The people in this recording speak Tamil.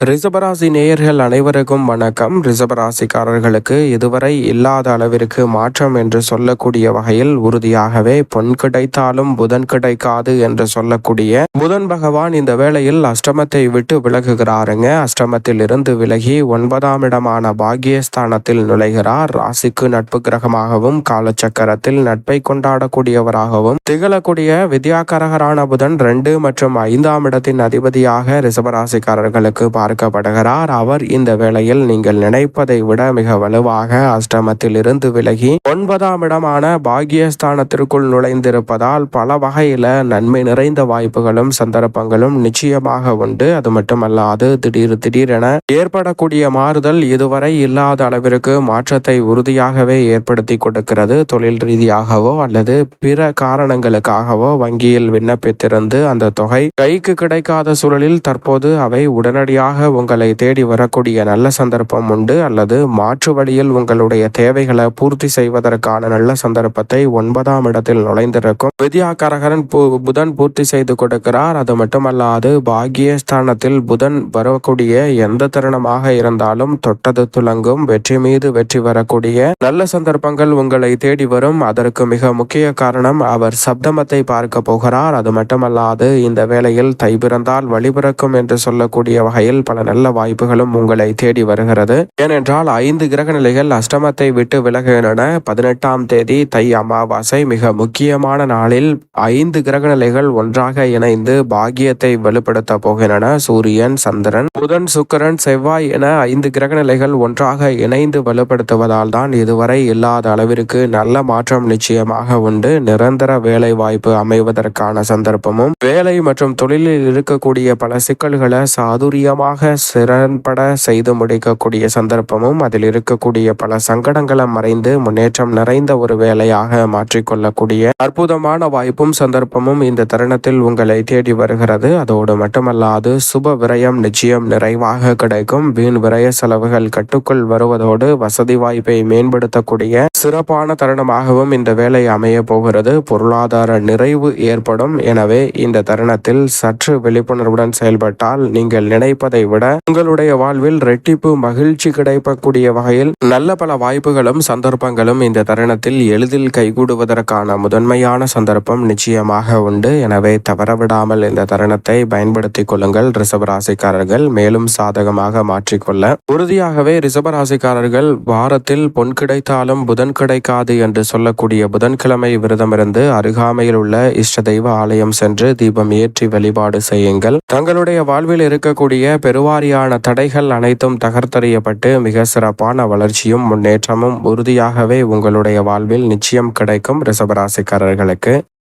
ரிசபராசி நேயர்கள் அனைவருக்கும் வணக்கம். ரிசபராசிக்காரர்களுக்கு இதுவரை இல்லாத அளவிற்கு மாற்றம் என்று சொல்லக்கூடிய வகையில் உறுதியாகவே பொன் கிடைத்தாலும் புதன் கிடைக்காது என்று சொல்லக்கூடிய புதன் பகவான் இந்த வேளையில் அஷ்டமத்தை விட்டு விலகுகிறாருங்க. அஷ்டமத்தில் இருந்து விலகி ஒன்பதாம் இடமான பாகியஸ்தானத்தில் நுழைகிறார். ராசிக்கு நட்பு கிரகமாகவும் காலச்சக்கரத்தில் நட்பை கொண்டாடக்கூடியவராகவும் திகழக்கூடிய வித்யாகரகரான புதன் ரெண்டு மற்றும் ஐந்தாம் இடத்தின் அதிபதியாக ரிசபராசிக்காரர்களுக்கு பார்க்கப்படுகிறார். அவர் இந்த வேளையில் நீங்கள் நினைப்பதை விட மிக வலுவாக அஷ்டமத்தில் இருந்து விலகி ஒன்பதாம் இடமான பாகியஸ்தானத்திற்குள் நுழைந்திருப்பதால் பல வகையில நன்மை நிறைந்த வாய்ப்புகளும் சந்தர்ப்பங்களும் நிச்சயமாக உண்டு. அது மட்டுமல்லாது திடீர் திடீரென ஏற்படக்கூடிய மாறுதல் இதுவரை இல்லாத அளவிற்கு மாற்றத்தை உறுதியாகவே ஏற்படுத்தி கொடுக்கிறது. தொழில் ரீதியாகவோ அல்லது பிற காரணங்களுக்காகவோ வங்கியில் விண்ணப்பித்திருந்து அந்த தொகை கைக்கு கிடைக்காத சூழலில் தற்போது அவை உடனடியாக உங்களை தேடி வரக்கூடிய நல்ல சந்தர்ப்பம் உண்டு அல்லது மாற்று வழியில் உங்களுடைய தேவைகளை பூர்த்தி செய்வதற்கான நல்ல சந்தர்ப்பத்தை ஒன்பதாம் இடத்தில் நுழைந்திருக்கும். வித்யாகரகரன் புதன் பூர்த்தி செய்து கொடுக்கிறார். அது மட்டுமல்லாது பாகியஸ்தானத்தில் புதன் வரக்கூடிய எந்த தருணமாக இருந்தாலும் தொட்டது துலங்கும். வெற்றி மீது வெற்றி வரக்கூடிய நல்ல சந்தர்ப்பங்கள் உங்களை தேடி வரும். அதற்கு மிக முக்கிய காரணம் அவர் சப்தமத்தை பார்க்க போகிறார். அது மட்டுமல்லாது இந்த வேளையில் தை பிறந்தால் வழிபிறக்கும் என்று சொல்லக்கூடிய வகையில் பல நல்ல வாய்ப்புகளும் உங்களை தேடி வருகிறது. ஏனென்றால் ஐந்து கிரக நிலைகள் அஷ்டமத்தை விட்டு விலகுகின்றன. பதினெட்டாம் தேதி தை அமாவாசை மிக முக்கியமான நாளில் ஐந்து கிரக நிலைகள் ஒன்றாக இணைந்து பாகியத்தை வெளிப்படுத்த போகின்றன. சூரியன் சந்திரன் புதன் சுக்கரன் செவ்வாய் என ஐந்து கிரக நிலைகள் ஒன்றாக இணைந்து வலுப்படுத்துவதால் தான் இதுவரை இல்லாத அளவிற்கு நல்ல மாற்றம் நிச்சயமாக உண்டு. நிரந்தர வேலை வாய்ப்பு அமைவதற்கான சந்தர்ப்பமும் வேலை மற்றும் தொழிலில் இருக்கக்கூடிய பல சிக்கல்களை சாதுரியமாக சிறன்பட செய்து முடிக்கக்கூடிய சந்தர்ப்பமும் அதில் இருக்கக்கூடிய பல சங்கடங்களை மறைந்து முன்னேற்றம் நிறைந்த ஒரு வேலையாக மாற்றிக்கொள்ளக்கூடிய அற்புதமான வாய்ப்பும் சந்தர்ப்பமும் இந்த தருணத்தில் உங்களை தேடி வருகிறது. அதோடு மட்டுமல்லாது சுப விரயம் நிச்சயம் நிறைவாக கிடைக்கும். வீண் விரய செலவுகள் கட்டுக்குள் வருவதோடு வசதி வாய்ப்பை மேம்படுத்தக்கூடிய சிறப்பான தருணமாகவும் இந்த வேலை அமைய போகிறது. பொருளாதார நிறைவு ஏற்படும். எனவே இந்த தருணத்தில் சற்று விழிப்புணர்வுடன் செயல்பட்டால் நீங்கள் நினைப்பதை விட உங்களுடைய வாழ்வில் ரெட்டிப்பு மகிழ்ச்சி கிடைக்கக்கூடிய வகையில் நல்ல பல வாய்ப்புகளும் சந்தர்ப்பங்களும் இந்த தருணத்தில் எளிதில் கைகூடுவதற்கான முதன்மையான சந்தர்ப்பம் நிச்சயமாக உண்டு. எனவே தவறவிடாமல் இந்த தருணத்தை பயன்படுத்திக் கொள்ளுங்கள். ரிசபராசிக்காரர்கள் மேலும் சாதகமாக மாற்றிக்கொள்ள. உறுதியாகவே ரிசபராசிக்காரர்கள் வாரத்தில் பொன் கிடைத்தாலும் புதன் கிடைக்காது என்று சொல்லக்கூடிய புதன்கிழமை விரதமிருந்து அருகாமையில் உள்ள இஷ்ட தெய்வ ஆலயம் சென்று தீபம் ஏற்றி வழிபாடு செய்யுங்கள். தங்களுடைய வாழ்வில் இருக்கக்கூடிய பெரும் பெருவாரியான தடைகள் அனைத்தும் தகர்த்தறியப்பட்டு மிக சிறப்பான வளர்ச்சியும் முன்னேற்றமும் உறுதியாகவே உங்களுடைய வாழ்வில் நிச்சயம் கிடைக்கும் ரிசபராசிக்காரர்களுக்கு